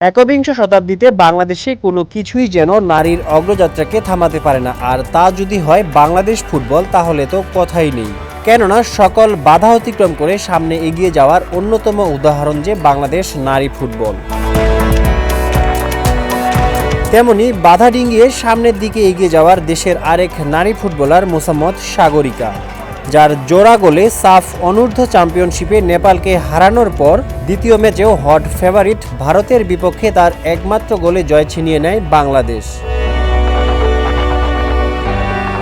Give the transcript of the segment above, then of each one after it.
একবিংশ শতাব্দীতে বাংলাদেশে কোনো কিছুই যেন নারীর অগ্রযাত্রাকে থামাতে পারে না। আর তা যদি হয় বাংলাদেশ ফুটবল, তাহলে তো কথাই নেই। কেননা, সকল বাধা অতিক্রম করে সামনে এগিয়ে যাওয়ার অন্যতম উদাহরণ যে বাংলাদেশ নারী ফুটবল। তেমনি বাধা ডিঙ্গিয়ে সামনের দিকে এগিয়ে যাওয়ার দেশের আরেক নারী ফুটবলার মোসাম্মদ সাগরিকা। যার জোড়া গোলে সাফ অনূর্ধ্ব চ্যাম্পিয়নশিপে নেপালকে হারানোর পর দ্বিতীয় ম্যাচেও হট ফেভারিট ভারতের বিপক্ষে তার একমাত্র গোলে জয় ছিনিয়ে নেয় বাংলাদেশ।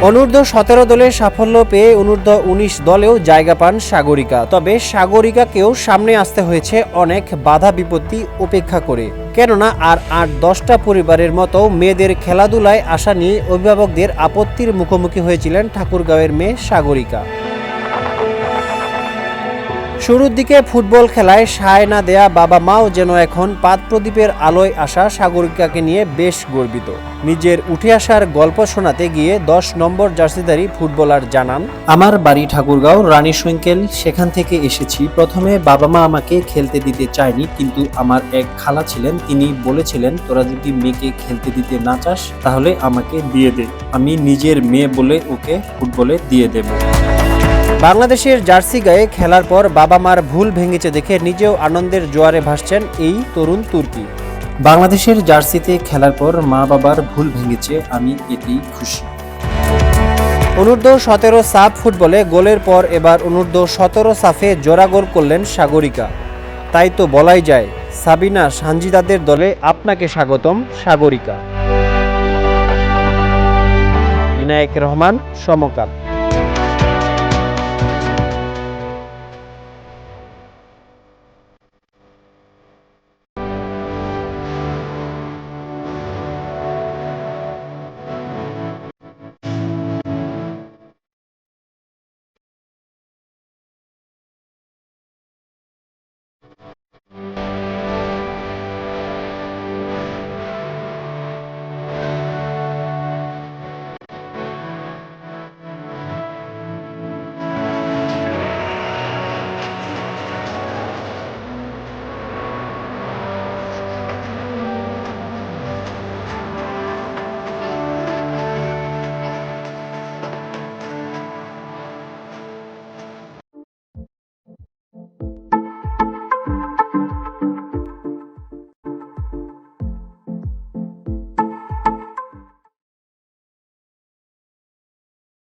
অনূর্ধ্ব সতেরো দলের সাফল্য পেয়ে অনূর্ধ্ব উনিশ দলেও জায়গা পান সাগরিকা। তবে সাগরিকাকেও সামনে আসতে হয়েছে অনেক বাধা বিপত্তি উপেক্ষা করে। কেননা আর আট দশটা পরিবারের মতো মেয়েদের খেলাধুলায় আসা নিয়ে অভিভাবকদের আপত্তির মুখোমুখি হয়েছিলেন ঠাকুরগাঁওয়ের মেয়ে সাগরিকা। শুরুর দিকে ফুটবল খেলায় সায় না দেয়া বাবা মাও যেন এখন পাত প্রদীপের আলোয় আসা সাগরিকাকে নিয়ে বেশ গর্বিত। নিজের উঠে আসার গল্প শোনাতে গিয়ে দশ নম্বর জার্সিধারী ফুটবলার জানান, আমার বাড়ি ঠাকুরগাঁও, রানী সৈঙ্কেল সেখান থেকে এসেছি। প্রথমে বাবা মা আমাকে খেলতে দিতে চায়নি, কিন্তু আমার এক খালা ছিলেন, তিনি বলেছিলেন, তোরা যদি মেয়েকে খেলতে দিতে না চাস, তাহলে আমাকে দিয়ে দে। আমি নিজের মেয়ে বলে ওকে ফুটবলে দিয়ে দেবো। বাংলাদেশের জার্সি গায়ে খেলার পর বাবা মার ভুল ভেঙেছে দেখে নিজেও আনন্দের জোয়ারে ভাসছেন এই তরুণ তুর্কি। বাংলাদেশের জার্সিতে খেলার পর মা বাবার ভুল ভেঙেছে আমি এতেই খুশি। অনূর্ধ্ব সতেরো সাফ ফুটবলে গোলের পর এবার অনূর্ধ্ব সতেরো সাফে জোড়া গোল করলেন সাগরিকা। তাই তো বলাই যায়, সাবিনা সানজিদাদের দলে আপনাকে স্বাগতম সাগরিকা। ইনায়েক রহমান, সমকাল।